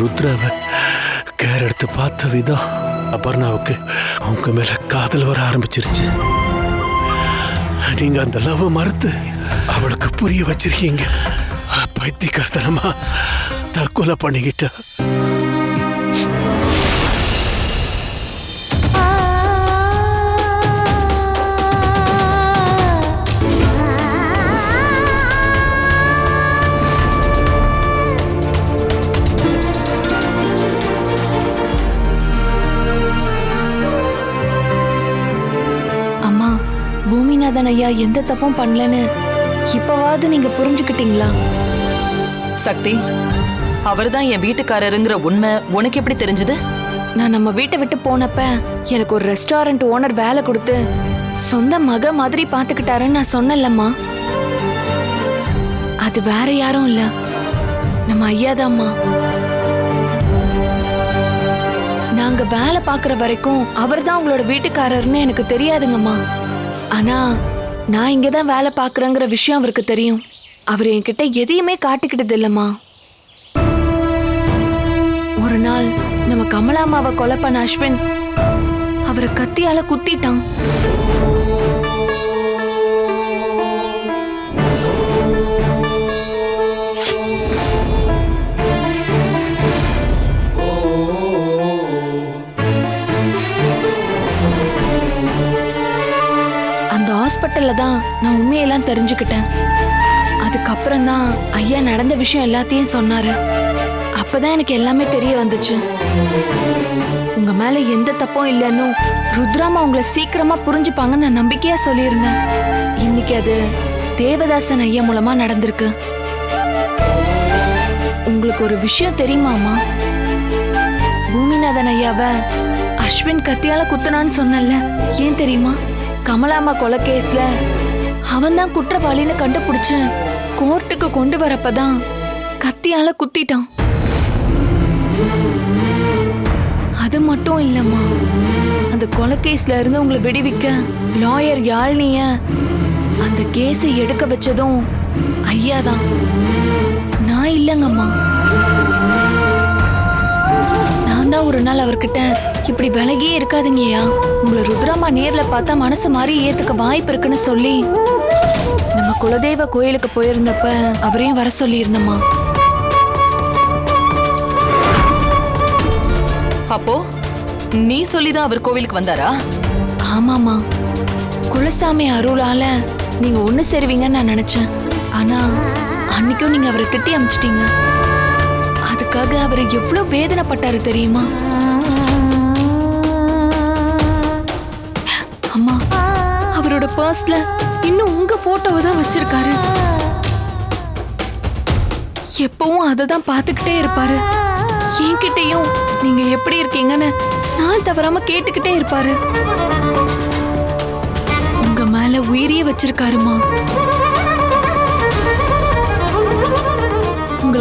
ருத்ராவை care எடுத்து பார்த்த விதம் அபர்ணாவுக்கு அவங்க மேல காதல் வர ஆரம்பிச்சிருச்சு. நீங்க அந்த லவ் மறுத்து அவளுக்கு புரிய வச்சிருக்கீங்க. பைத்தியக்காரத்தனமா தற்கொலை பண்ணிக்கிட்டா பூமிநாதன் ஐயா எந்த தப்பும் பண்ணலன்னு இப்பவாவது நீங்க புரிஞ்சுக்கிட்டீங்களா? சக்தி அவர்தான் என் வீட்டுக்காரருங்கிற உண்மை உனக்கு எப்படி தெரிஞ்சது? நான் நம்ம வீட்டை விட்டு போனப்ப எனக்கு ஒரு ரெஸ்டாரண்ட் ஓனர் வேலை கொடுத்து சொந்த மக மாதிரி பாத்துக்கிட்டாருன்னு நான் சொன்னேன்லம்மா. அது வேற யாரும் இல்ல. நம்ம ஐயாதாம்மா. நாங்க வேலை பார்க்குற வரைக்கும் அவர்தான் உங்களோட வீட்டுக்காரர்னு எனக்கு தெரியாதுங்கம்மா. ஆனா நான் இங்க தான் வேலை பார்க்குறேங்கிற விஷயம் அவருக்கு தெரியும். அவர் என்கிட்ட எதையுமே காட்டிக்கிட்டது இல்லம்மா. ஒரு நாள் நம்ம கமலாமாவை கொலை பண்ண அஸ்வின் அவரை கத்தியால குத்திட்டான். தான் நான் உண்மையெல்லாம் தெரிஞ்சுக்கிட்டேன். அதுக்கப்புறம் தான் ஐயா நடந்த விஷயம் எல்லாத்தையும் சொன்னாரு. அப்பதான் எனக்கு எல்லாமே தெரிய வந்துச்சு. உங்க மேல எந்த தப்பும் இல்லைன்னு ருத்ராமா உங்களை சீக்கிரமா புரிஞ்சுப்பாங்கன்னு நான் நம்பிக்கையா சொல்லியிருந்தேன். இன்னைக்கு அது தேவதாசன் ஐயா மூலமா நடந்திருக்கு. உங்களுக்கு ஒரு விஷயம் தெரியுமாமா? பூமிநாதன் ஐயாவை அஸ்வின் கத்தியால குத்துனான்னு சொன்னல ஏன் தெரியுமா? கமலாமா கொலை கேஸ்ல அவன் தான் குற்றவாளின்னு கண்டுபிடிச்சு கோர்ட்டுக்கு கொண்டு வரப்பதான் கத்தியால குத்திட்டான். அது மட்டும் இல்லம்மா. அந்த கொலை கேஸ்ல இருந்து உங்களை விடுவிக்க லாயர் யாழ்னிய அந்த கேஸை எடுக்க வச்சதும் ஐயா தான் நான் இல்லைங்கம்மா. ஒரு நாள் அவர்கிட்ட இப்படி விலகியே இருக்காதீங்கய்யா. உங்களை ருத்ராமா நேர்ல பார்த்தா மனசு மாறி ஏத்துக்க வாய்ப்பு இருக்குன்னு சொல்லி. நம்ம குலதெய்வ கோயிலுக்கு போயிருந்தப்ப அவரையும் வர சொல்லி இருந்தம்மா அப்போ நீ சொல்லிதான் அவர் கோவிலுக்கு வந்தாரா? ஆமாமா குலசாமி அருளால நீங்க ஒண்ணு சேருவீங்கன்னு நான் நினைச்சேன். ஆனா அன்னைக்கும் நீங்க அவரை திட்டி அமிச்சிட்டீங்க. அதுக்காக அவர் எவ்வளவு வேதனைப்பட்டாரு தெரியுமா? அம்மா அவரோட பர்ஸ்ல இன்னும் உங்க போட்டோவை தான் வச்சிருக்காரு. எப்பவும் அதை தான் பார்த்துக்கிட்டே இருப்பாரு. என்கிட்டயும் நீங்க எப்படி இருக்கீங்கன்னு நான் தவறாம கேட்டுக்கிட்டே இருப்பாரு. உங்க மேல உயிரியே வச்சிருக்காருமா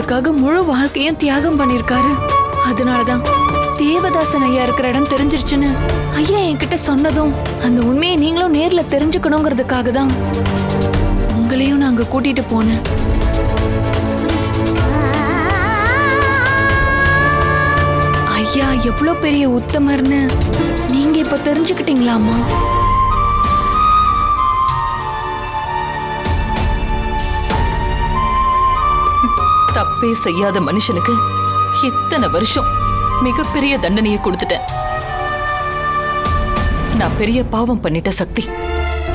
உங்களுக்காக முழு வாழ்க்கையும் தியாகம் பண்ணிருக்காரு அதனாலதான் தேவதாசன் ஐயா இருக்கிற இடம் தெரிஞ்சிருச்சுன்னு ஐயா என்கிட்ட சொன்னதும் அந்த உண்மையை நீங்களும் நேர்ல தெரிஞ்சுக்கணுங்கிறதுக்காக தான் உங்களையும் நான் அங்க கூட்டிட்டு போனேன். ஐயா எவ்வளவு பெரிய உத்தமர்னு நீங்க இப்ப தெரிஞ்சுக்கிட்டீங்களாமா தப்பே செய்யாத மனுஷனுக்கு இத்தனை வருஷம் மிகப்பெரிய தண்டனையை கொடுத்துட்டேன். நான் பெரிய பாவம் பண்ணிட்ட சக்தி.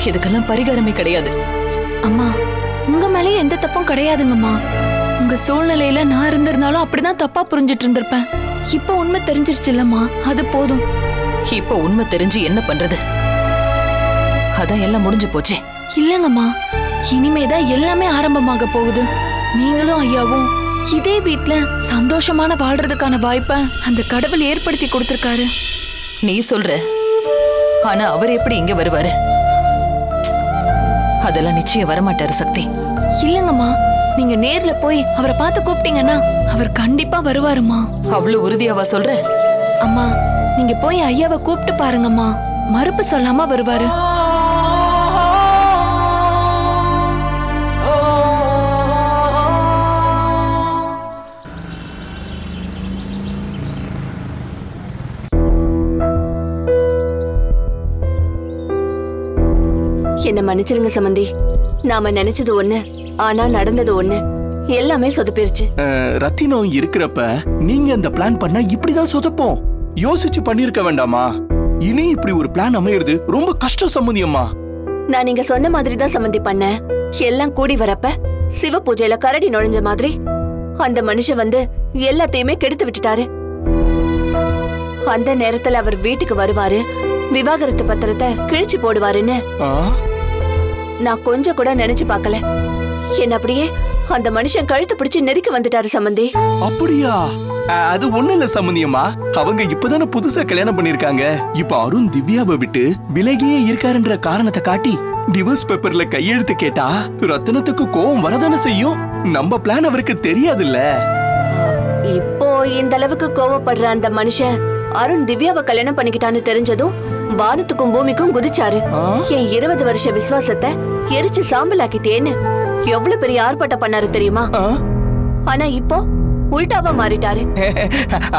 இதுக்கெல்லாம் பரிகாரமே கிடையாது. அம்மா உங்க மேலயும் எந்த தப்பும் கிடையாதுங்கம்மா. உங்க சூழ்நிலையில நான் இருந்திருந்தாலும் அப்படிதான் தப்பா புரிஞ்சிட்டு இருந்திருப்பேன். இப்ப உண்மை தெரிஞ்சிருச்சு இல்லம்மா அது போதும். இப்ப உண்மை தெரிஞ்சு என்ன பண்றது? அதான் எல்லாம் முடிஞ்சு போச்சே. இல்லங்கம்மா இனிமேதான் எல்லாமே ஆரம்பமாக போகுது. நீங்களும் ஐயாவும் இதே வீட்ல சந்தோஷமான வாழ்றதுக்கான வாய்ப்பை அந்த கடவுள் ஏற்படுத்தி கொடுத்திருக்காரு. நீ சொல்ற. ஆனா அவர் எப்படி இங்க வருவாரு? அதெல்லாம் நிச்சயம் வரமாட்டாரு சக்தி. இல்லங்கம்மா நீங்க நேர்ல போய் அவரை பார்த்து கூப்பிட்டீங்கன்னா அவர் கண்டிப்பா வருவாருமா அவ்வளவு உறுதியாவா சொல்ற? அம்மா நீங்க போய் ஐயாவை கூப்பிட்டு பாருங்கம்மா. மறுப்பு சொல்லாம வருவாரு. மன்னிச்சிருங்க சமந்தி. நாம நினைச்சது ஒண்ணு ஆனா நடந்தது ஒண்ணு. எல்லாமே சொதப்பிருச்சு. ரத்தினம் இருக்கிறப்ப நீங்க அந்த பிளான் பண்ணா இப்படிதான் சொதப்போம். யோசிச்சு பண்ணிருக்க வேண்டாமா? இனி இப்படி ஒரு பிளான் அமையிறது ரொம்ப கஷ்டம் சம்மந்தியம்மா நான் நீங்க சொன்ன மாதிரி தான் சம்மந்தி பண்ணேன் எல்லாம் கூடி வரப்ப சிவ பூஜையில கரடி நுழைஞ்ச மாதிரி அந்த மனுஷன் வந்து எல்லாத்தையுமே கெடுத்து விட்டுட்டாரு. அந்த நேரத்துல அவர் வீட்டுக்கு வருவாரு. விவாகரத்து பத்திரத்தை கிழிச்சு போடுவாருன்னு? நான் கொஞ்சம் கூட நினைச்சு பார்க்கல. என்ன அப்படியே அந்த மனுஷன் கழுத்து பிடிச்சு நெருக்கி வந்துட்டாரு சம்மந்தி அப்படியா? அது ஒண்ணு இல்ல சம்மந்தியம்மா அவங்க இப்பதானே புதுசா கல்யாணம் பண்ணிருக்காங்க. இப்ப அருண் திவ்யாவை விட்டு விலகியே இருக்காருன்ற காரணத்தை காட்டி டிவோர்ஸ் பேப்பர்ல கையெழுத்து கேட்டா ரத்தினத்துக்கு கோவம் வரதானே செய்யும்? நம்ம பிளான் அவருக்கு தெரியாதுல்ல. இப்போ இந்த அளவுக்கு கோவப்படுற அந்த மனுஷன் அருண் திவ்யாவை கல்யாணம் பண்ணிக்கிட்டான்னு தெரிஞ்சதும் வானத்துக்கும் பூமிக்கும் குதிச்சாரு? என் இருபது வருஷ விசுவாசத்தை எரிச்சு சாம்பலாக்கிட்டேன்னு எவ்வளவு பெரிய ஆர்ப்பாட்டம் பண்ணாரு தெரியுமா? ஆனா இப்போ உல்டாவா மாறிட்டாரு.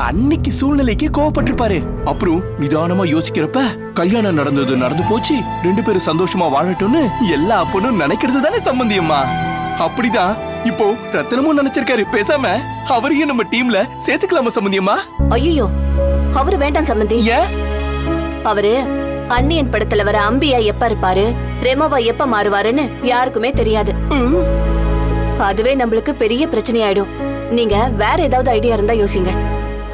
அன்னைக்கு சூழ்நிலைக்கு கோவப்பட்டிருப்பாரு. அப்புறம் நிதானமா யோசிக்கிறப்ப கல்யாணம் நடந்தது நடந்து போச்சு. ரெண்டு பேரும் சந்தோஷமா வாழட்டும்னு எல்லா அப்பனும் நினைக்கிறது தானே சம்பந்தியம்மா அப்படிதான் இப்போ ரத்தனமும் நினைச்சிருக்காரு. பேசாம அவரையும் நம்ம டீம்ல சேர்த்துக்கலாமா சம்பந்தியம்மா ஐயோ அவரு வேண்டாம் சம்பந்தி. ஏன்? அவரு அன்னியன் படத்துல வர அம்பியா எப்ப இருப்பாரு? ரெமோவா எப்ப மாறுவாருன்னு யாருக்குமே தெரியாது. அதுவே நம்மளுக்கு பெரிய பிரச்சனையாயிடும். நீங்க வேற ஏதாவது ஐடியா இருந்தா யோசிங்க.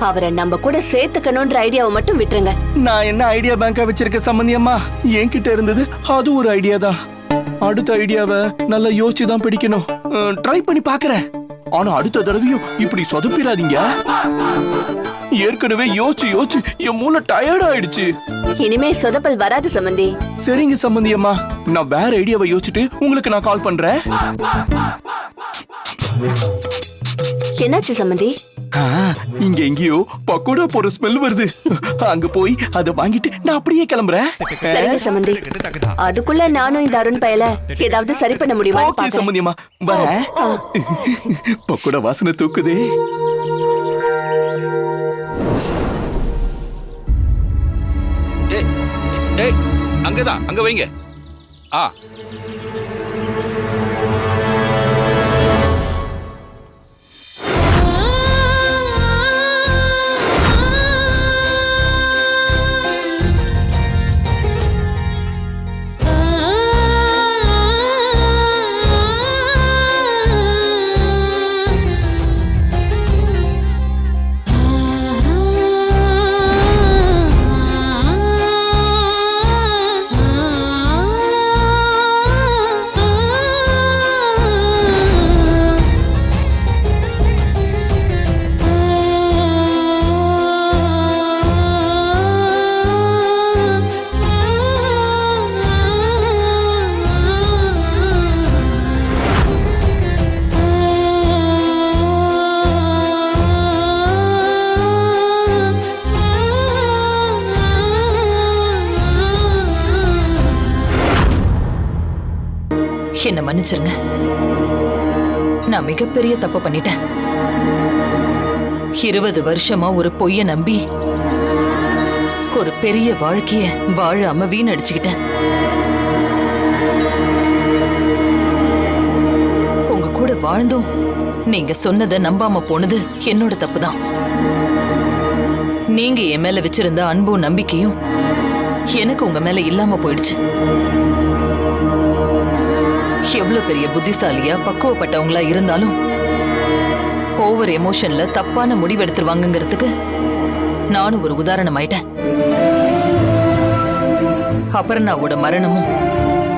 அவரை நம்ம கூட சேர்த்துக்கணும்ன்ற ஐடியாவை மட்டும் விட்டுருங்க. நான் என்ன ஐடியா பேங்கா வச்சிருக்க சம்பந்தியம்மா என்கிட்ட இருந்தது அது ஒரு ஐடியா தான். அடுத்த ஐடியாவை நல்லா யோசிச்சு தான் பிடிக்கணும். ட்ரை பண்ணி பாக்குறேன். ஆனா அடுத்த தடவையும் இப்படி சொதப்பிடாதீங்க. ஏற்கனவே யோசிச்சு யோசிச்சு என் மூளை டயர்ட் ஆயிடுச்சு. இனிமே சொதப்பல் வராது சம்பந்தி. சரிங்க சம்பந்தியம்மா நான் வேற ஐடியாவை யோசிச்சுட்டு உங்களுக்கு நான் கால் பண்றேன். என்னாச்சு சம்பந்தி? இங்க எங்கேயோ பக்கோடா போற ஸ்மெல் வருது. அங்க போய் அதை வாங்கிட்டு நான் அப்படியே கிளம்புறேன். சரிங்க சம்பந்தி. அதுக்குள்ள நானும் இந்த அருண் பயல ஏதாவது சரி பண்ண முடியுமா ஓகே சம்பந்தியம்மா வரேன். பக்கோடா வாசனை தூக்குதே. ஏய் அங்கதான் அங்க வைங்க. ஆ. என்ன மன்னிச்சிருங்க. நான் மிகப்பெரிய தப்பு பண்ணிட்டேன். இருபது வருஷமா ஒரு பொய்ய நம்பி ஒரு பெரிய வாழ்க்கைய வாழாம வீணடிச்சுக்கிட்டேன். உங்க கூட வாழ்ந்தும் நீங்க சொன்னதை நம்பாம போனது என்னோட தப்பு தான் நீங்க என் மேல வச்சிருந்த அன்பும் நம்பிக்கையும் எனக்கு உங்க மேல இல்லாம போயிடுச்சு. எவ்வளவு பெரிய புத்திசாலியா பக்குவப்பட்டவங்களா இருந்தாலும் ஓவர் எமோஷன்ல தப்பான முடிவு எடுத்துருவாங்கங்கிறதுக்கு நானும் ஒரு உதாரணம் ஆயிட்டேன் அபர்ணாவோட மரணமும்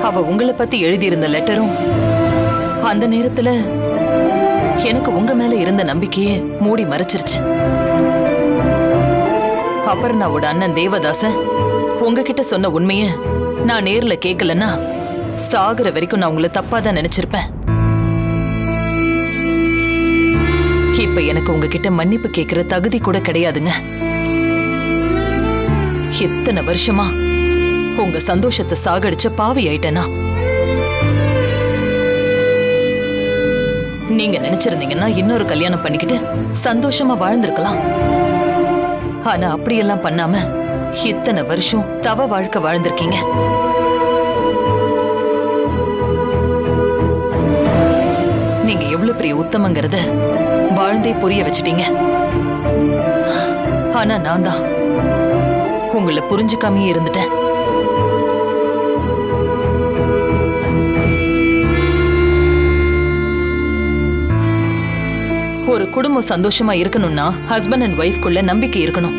அவ உங்களை பத்தி எழுதியிருந்த லெட்டரும் அந்த நேரத்துல எனக்கு உங்க மேல இருந்த நம்பிக்கையே மூடி மறைச்சிருச்சு. அபர்ணாவோட அண்ணன் தேவதாசன் உங்ககிட்ட சொன்ன உண்மைய நான் நேர்ல கேட்கலன்னா சாகுற வரைக்கும் நான் உங்களை தப்பா தான் நினைச்சிருப்பேன். இப்ப எனக்கு உங்ககிட்ட மன்னிப்பு கேட்கிற தகுதி கூட கிடையாதுங்க. எத்தனை வருஷமா உங்க சந்தோஷத்தை சாகடிச்ச பாவி ஆயிட்டேனா? நீங்க நினைச்சிருந்தீங்கன்னா இன்னொரு கல்யாணம் பண்ணிக்கிட்டு சந்தோஷமா வாழ்ந்திருக்கலாம். ஆனா அப்படியெல்லாம் பண்ணாம இத்தனை வருஷம் தவ வாழ்க்கை வாழ்ந்திருக்கீங்க. எவ்வளவு பெரிய உத்தமங்கிறத வாழ்ந்தே புரிய வச்சிட்டீங்க. ஆனா நான் தான் உங்களை புரிஞ்சுக்காமயே இருந்துட்டேன். ஒரு குடும்பம் சந்தோஷமா இருக்கணும்னா ஹஸ்பண்ட் அண்ட் ஒய்ஃப்குள்ள நம்பிக்கை இருக்கணும்.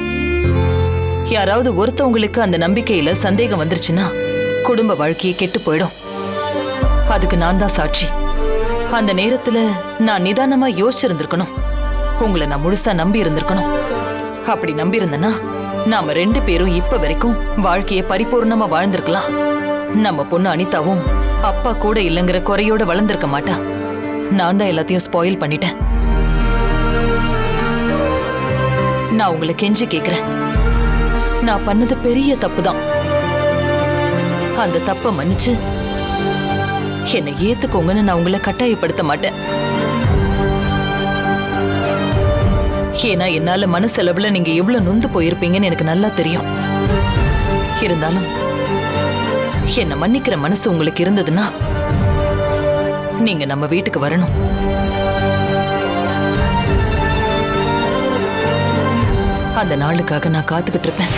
யாராவது ஒருத்தவங்களுக்கு அந்த நம்பிக்கையில சந்தேகம் வந்துருச்சுன்னா குடும்ப வாழ்க்கையே கெட்டு போயிடும். அதுக்கு நான் தான் சாட்சி. அந்த நேரத்துல நான் நிதானமா யோசிச்சிருந்திருக்கணும். உங்களை நான் முழுசா நம்பி இருந்திருக்கணும். அப்படி நம்பி இருந்தேன்னா நாம ரெண்டு பேரும் இப்ப வரைக்கும் வாழ்க்கைய பரிபூர்ணமா வாழ்ந்திருக்கலாம். நம்ம பொண்ணு அனிதாவும் அப்பா கூட இல்லைங்கிற குறையோட வளர்ந்திருக்க மாட்டா. நான் தான் எல்லாத்தையும் ஸ்பாயில் பண்ணிட்டேன். நான் உங்களை கெஞ்சி கேக்குறேன். நான் பண்ணது பெரிய தப்பு தான் அந்த தப்பை மன்னிச்சு என்னை ஏத்துக்கோங்கன்னு நான் உங்களை கட்டாயப்படுத்த மாட்டேன் ஏன்னா என்னால மனசெலவுல நீங்க எவ்வளவு நொந்து போயிருப்பீங்கன்னு எனக்கு நல்லா தெரியும். இருந்தாலும் என்னை மன்னிக்கிற மனசு உங்களுக்கு இருந்ததுன்னா நீங்க நம்ம வீட்டுக்கு வரணும். அந்த நாளுக்காக நான் காத்துக்கிட்டு இருப்பேன்.